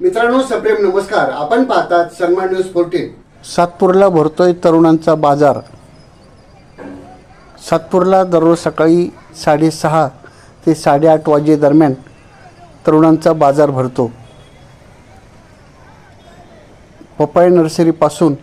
मित्रांनो सप्रेम नमस्कार. आपण पाहतात सन्मान न्यूज फोर्टीन सातपूरला भरतोय तरुणांचा बाजार. सातपूरला दररोज सकाळी साडेसहा ते साडेआठ वाजेदरम्यान तरुणांचा बाजार भरतो. पपाई नर्सरीपासून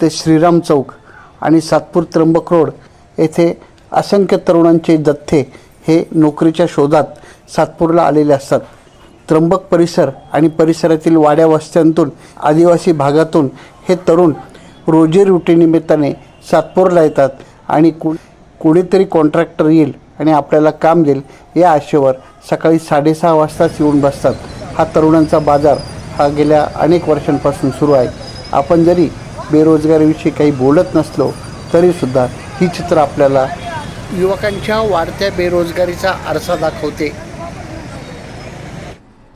ते श्रीराम चौक आणि सातपूर त्र्यंबक रोड येथे असंख्य तरुणांचे जथ्थे हे नोकरीच्या शोधात सातपूरला आलेले असतात. त्र्यंबक परिसर आणि परिसरातील वाड्या वस्त्यांतून आदिवासी भागातून हे तरुण रोजीरोटीनिमित्ताने सातपूरला येतात आणि कु कुणीतरी कॉन्ट्रॅक्टर येईल आणि आपल्याला काम देईल या आशेवर सकाळी साडेसहा वाजताच येऊन बसतात. हा तरुणांचा बाजार हा गेल्या अनेक वर्षांपासून सुरू आहे. आपण जरी बेरोजगारीविषयी काही बोलत नसलो तरीसुद्धा ही चित्र आपल्याला युवकांच्या वाढत्या बेरोजगारीचा आरसा दाखवते.